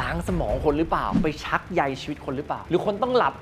ล้างสมองคนหรือเปล่า ไปชักใยชีวิตคนหรือเปล่า หรือคนต้องหลับ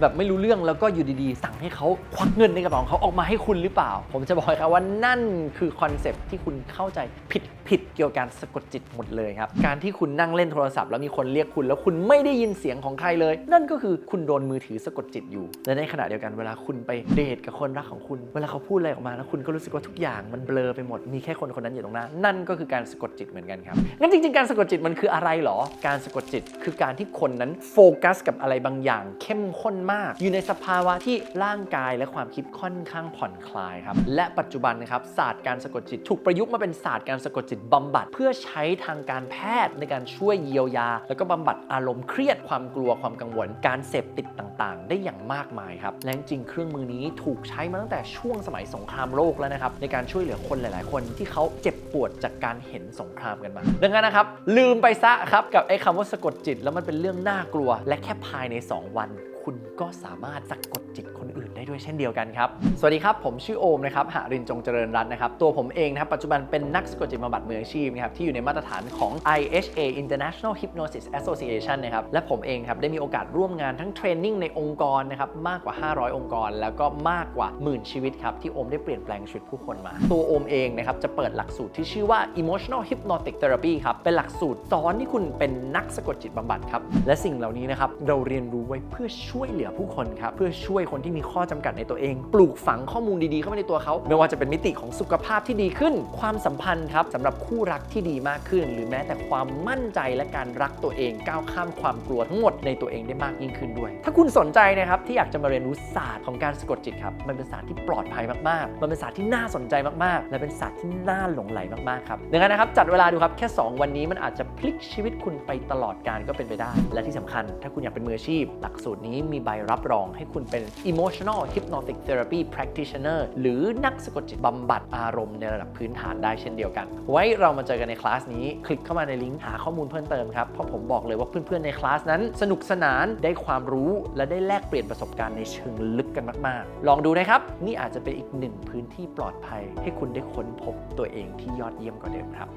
แบบไม่รู้เรื่องแล้วก็อยู่ดีๆ สั่งให้เขาควักเงินในกระเป๋าของเขาออกมาให้คุณหรือเปล่า ผมจะบอกให้ครับว่านั่นคือคอนเซปต์ที่คุณเข้าใจผิดผิดเกี่ยวกับการสะกดจิตหมดเลยครับ การที่คุณนั่งเล่นโทรศัพท์แล้วมีคนเรียกคุณ แล้วคุณไม่ได้ยินเสียงของใครเลย นั่นก็คือคุณโดนมือถือสะกดจิตอยู่ และในขณะเดียวกันเวลาคุณไปเดทกับคนรักของคุณ เวลาเขาพูดอะไรออกมาแล้วคุณก็รู้สึกว่าทุกอย่างมันเบลอไปหมด มีแค่คนคนนั้นอยู่ตรงหน้า นั่นก็คือการสะกดจิตเหมือนกันครับ งั้นจริงๆ การสะกดจิตมันคืออะไรหรอ การสะกดจิตคือการที่คนนั้นโฟกัสกับอะไรบางอย่าง เข้มข้นมาก อยู่ในสภาวะที่ร่างกายและความคิดค่อนข้างผ่อนคลายครับ และปัจจุบันนะครับศาสตร์การสะกดจิตถูกประยุกต์มาเป็นศาสตร์การสะกดจิตบำบัด เพื่อใช้ทางการแพทย์ในการช่วยเยียวยา แล้วก็บำบัดอารมณ์เครียดความกลัวความกังวล การเสพติดต่างๆ ได้อย่างมากมายครับและจริงเครื่องมือนี้ถูกใช้มาตั้งแต่ช่วงสมัยสงครามโลกแล้วนะครับในการช่วยเหลือคนหลาย ๆ คนที่เขาเจ็บปวดจากการเห็นสงครามกันมา ดังนั้นนะครับลืมไปซะครับกับไอ้คำว่าสะกดจิต แล้วมันเป็นเรื่องน่ากลัว และแค่ภายใน 2 วัน คุณก็สามารถสะกดจิตคนอื่นได้ด้วยเช่นเดียวกันครับ สวัสดีครับ ผมชื่อโอมนะครับหารินจงเจริญรัตน์นะครับ ตัวผมเองนะครับปัจจุบันเป็นนักสะกดจิตบำบัดมืออาชีพนะครับที่อยู่ในมาตรฐานของ IHA International Hypnosis Association นะครับ และผมเองครับได้มีโอกาสร่วมงานทั้งเทรนนิ่งในองค์กรนะครับมากกว่า 500 องค์กร แล้วก็มากกว่าหมื่นชีวิตครับที่โอมได้เปลี่ยนแปลงชีวิตผู้คนมา ตัวโอมเองนะครับจะเปิดหลักสูตรที่ชื่อว่า Emotional Hypnotic Therapy ครับเป็นหลักสูตรสอนที่คุณเป็นนักสะกดจิตบำบัดครับและสิ่งเหล่านี้นะครับเราเรียนรู้ไว้เพื่อช่วยวยเหลือผู้คนครับเพื่อช่วยคนที่มีข้อจำกัดในตัวเอง ปลูกฝังข้อมูลดีๆเข้าไปในตัวเขา ไม่ว่าจะเป็นมิติของสุขภาพที่ดีขึ้น ความสัมพันธ์ครับสำหรับคู่รักที่ดีมากขึ้น หรือแม้แต่ความมั่นใจและการรักตัวเองก้าวข้ามความกลัวทั้งหมดในตัวเองได้มากยิ่งขึ้นด้วย ถ้าคุณสนใจนะครับที่อยากจะมาเรียนรู้ศาสตร์ของการสะกดจิตครับมันเป็นศาสตร์ที่ปลอดภัยมากๆ มันเป็นศาสตร์ที่น่าสนใจมากๆ และเป็นศาสตร์ที่น่าหลงไหลมากๆครับดังนั้นนะครับจัดเวลาดูครับแค่ 2 วันนี้มันอาจจะพลิกชีวิตคุณไปตลอดการก็เป็นไปได้ และที่สำคัญ ถ้าคุณอยากเป็นมืออาชีพ หลักสูตรนี้มีใบรับรองให้คุณเป็น emotional hypnotic therapy practitioner หรือนักสะกดจิตบำบัดอารมณ์ในระดับพื้นฐานได้เช่นเดียวกัน ไว้เรามาเจอกันในคลาสนี้ คลิกเข้ามาในลิงก์หาข้อมูลเพิ่มเติมครับ เพราะผมบอกเลยว่าเพื่อนๆในคลาสนั้น สนุกสนานได้ความรู้และได้แลกเปลี่ยนประสบการณ์ในเชิงลึกกันมาก ๆ ลองดูนะครับ นี่อาจจะเป็นอีกหนึ่งพื้นที่ปลอดภัย ให้คุณได้ค้นพบตัวเองที่ยอดเยี่ยมกว่าเดิมครับ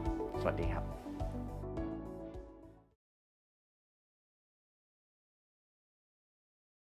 สวัสดีครับ